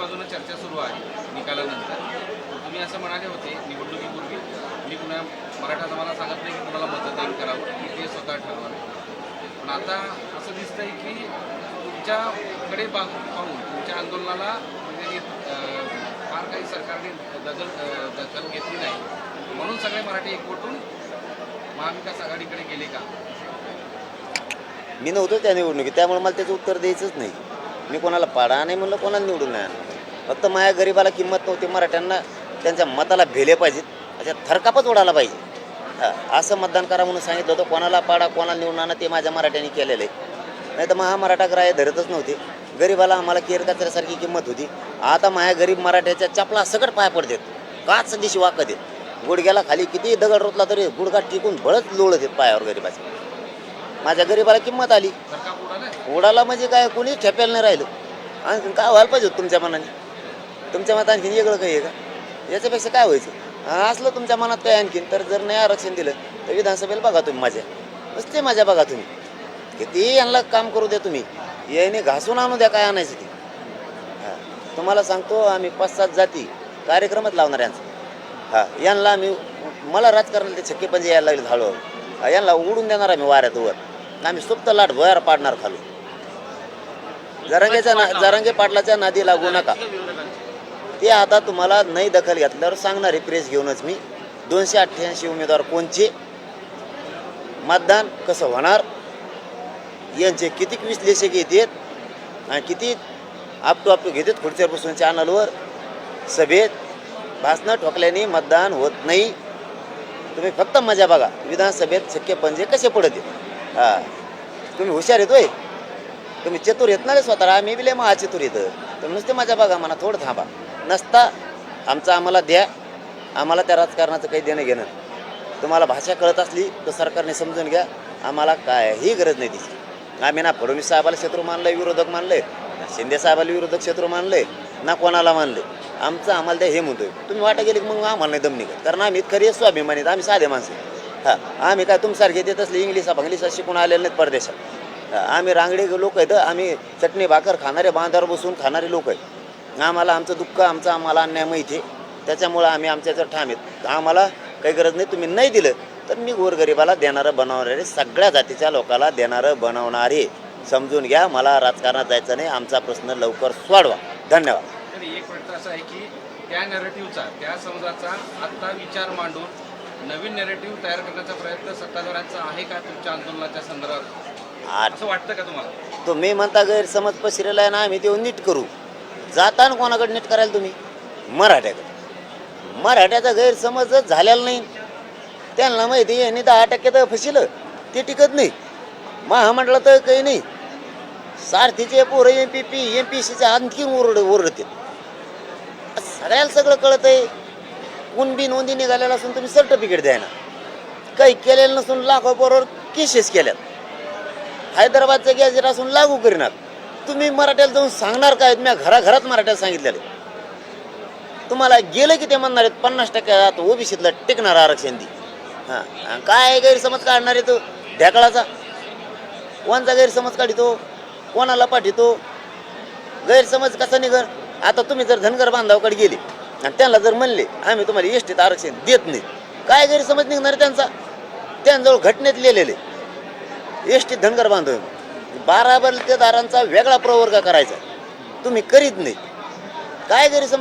बाजूनं चर्चा सुरू आहे निकालानंतर. तुम्ही असं म्हणाले होते निवडणुकीपूर्वी. मी कुणा मराठा समाजाला सांगत नाही की कुणाला मतदान करावं की ते स्वतः ठरवावे. पण आता असं दिसतंय की तुमच्याकडे पाहून तुमच्या आंदोलनाला म्हणजे फार काही सरकारने दखल दखल घेतली नाही. म्हणून सगळे मराठी एकवटून महाविकास आघाडीकडे गेले का? मी नव्हतो त्या निवडणुकीत त्यामुळे मला त्याचं उत्तर द्यायचंच नाही. मी कोणाला पाडा नाही म्हणलं कोणाला निवडून नाही आणलं. फक्त माझ्या गरिबाला किंमत नव्हती मराठ्यांना त्यांच्या मताला भेले पाहिजेत त्याच्या थरकापच उडाला पाहिजे. असं मतदान करा म्हणून सांगितलं होतं कोणाला पाडा कोणाला निवडून आणा ते माझ्या मराठ्यांनी केलेलं. आहे नाही तर मग हा मराठा ग्राह्य धरतच नव्हते. गरिबाला आम्हाला केर कचऱ्यासारखी किंमत होती. आता माझ्या गरीब मराठ्याच्या चपला सकट पाय पडतात. काच दिशी वाकत आहेत. गुडघ्याला खाली किती दगड रोतला तरी गुडघा टिकून बळच लोळत आहेत पायावर गरिबाच्या माझ्या गरिबाला किंमत आली. उडालं म्हणजे काय? कोणी ठेपेल नाही राहिलं. आणखी काय व्हायला पाहिजे होतं तुमच्या मनाने? तुमच्या मनात आणखीन वेगळं काही आहे का? याच्यापेक्षा काय व्हायचं? असलं तुमच्या मनात काय आणखीन तर जर नाही आरक्षण दिलं तर विधानसभेला बघा तुम्ही माझ्या. नुसते माझ्या बघा तुम्ही. किती यांना काम करू द्या तुम्ही. याने घासून आणू द्या काय आणायचं ते. तुम्हाला सांगतो आम्ही पाच सात जाती कार्यक्रमच लावणार यांचा. हा. यांना आम्ही मला राजकारणाला ते छक्के पंजे यायला लागले हळूहळू. यांना उडून देणार आम्ही वाऱ्यात वर. आम्ही सुप्त लाट भयार पाडणार खालू जरांगेच्या ना जरांगे पाटलाच्या नादी लागू नका. ते आता तुम्हाला नाही दखल घेतल्यावर सांगणार आहे प्रेस घेऊनच मी. दोनशे अठ्ठ्याऐंशी उमेदवार कोणचे? मतदान कसं होणार? यांचे किती विश्लेषक येतात आणि किती आपटू आपटू घेतात खुर्चीवर बसून चॅनलवर सभेत भाषणं ठोकल्याने मतदान होत नाही. तुम्ही फक्त मजा बघा. विधानसभेत शक्य पंजे कसे पडत हां. तुम्ही हुशार येतोय तुम्ही चतुर येत ना रे मी आम्ही बी लय महाचतुर येतं तर नुसते माझ्या बघा मला थोडं थांबा. नसता आमचं आम्हाला द्या. आम्हाला त्या राजकारणाचं काही देणं घेणं तुम्हाला भाषा कळत असली तर सरकारने समजून घ्या. आम्हाला काहीही गरज नाही तिची. आम्ही ना फडणवीस साहेबाला शत्रू मानलंय विरोधक मानलंय. ना शिंदे साहेबाला विरोधक शत्रू मानलंय ना कोणाला मानलंय. आमचं आम्हाला द्या हे म्हणतोय. तुम्ही वाटा गेली की मग आम्हाला नाही दम निघत. कारण आम्ही खरी स्वाभिमानीत आम्ही साधे माणसं हां आम्ही काय तुमसारखे देत असले इंग्लिशा भंगलिशा शिकून आलेले नाहीत परदेशात. आम्ही रांगडे लोक आहेत आम्ही चटणी भाकर खाणारे बांधावर बसून खाणारे लोक आहेत. आम्हाला आमचं दुःख आमचं आम्हाला अन्याय माहिती आहे. त्याच्यामुळं आम्ही आमच्या जर ठाम आहेत. आम्हाला काही गरज नाही तुम्ही नाही दिलं तर मी गोरगरिबाला देणारं बनवणारे सगळ्या जातीच्या लोकाला देणारं बनवणारे समजून घ्या मला राजकारणात जायचं नाही. आमचा प्रश्न लवकर सोडवा. धन्यवाद. एक प्रश्न असा आहे की त्या नॅरेटिव्हचा त्या समजाचा आत्ता विचार मांडून नवीन नॅरेटिव्ह तयार करण्याचा प्रयत्न सत्ताधाऱ्यांचा आहे का तुमच्या आंदोलनाच्या संदर्भात? असं वाटतं का तुम्हाला? तुम्ही म्हणता गैरसमज पसरेला आहे ना आम्ही ते नीट करू. जाताना कोणाकडे नीट करायला तुम्ही? मराठ्याकडे. मराठ्याचा गैरसमजच झालेला नाही. त्यांना माहिती आहे दहा टक्के तर फसिलं. ते टिकत नाही. महामंडळात तर काही नाही. सारथीचे पोरं M P P M P सीचे आणखीन ओरड ओरडते सगळ्याला सगळं कळत आहे. कुणबी नोंदी निघालेला असून तुम्ही सर्टिफिकेट द्या ना. काही केलेलं नसून लाखो बरोबर केसेस केल्यात. हैदराबादचं गॅजेट असून लागू करणार. तुम्ही मराठ्याला जाऊन सांगणार काय? मी घराघरात मराठ्याला सांगितलेलं. आहे. तुम्हाला गेलं की ते म्हणणार आहेत पन्नास टक्के आता ओबीसीतलं टिकणार आरक्षण दी हां आणि काय गैरसमज काढणार आहे तो? ढेकळाचा. कोणचा गैरसमज काढितो? कोणाला पाठितो? गैरसमज कसा निघर आता तुम्ही जर धनगर बांधवाकडे गेले आणि त्यांना जर म्हणले आम्ही तुम्हाला एस टीत आरक्षण देत नाही. काय गैरसमज निघणार आहे त्यांचा? त्यांजवळ घटनेत लिहिलेले. एस टी धनगर बांधव बारा बलतेदारांचा वेगळा प्रवर्ग करायचा. तुम्ही करीत नाही. काय गैरसमज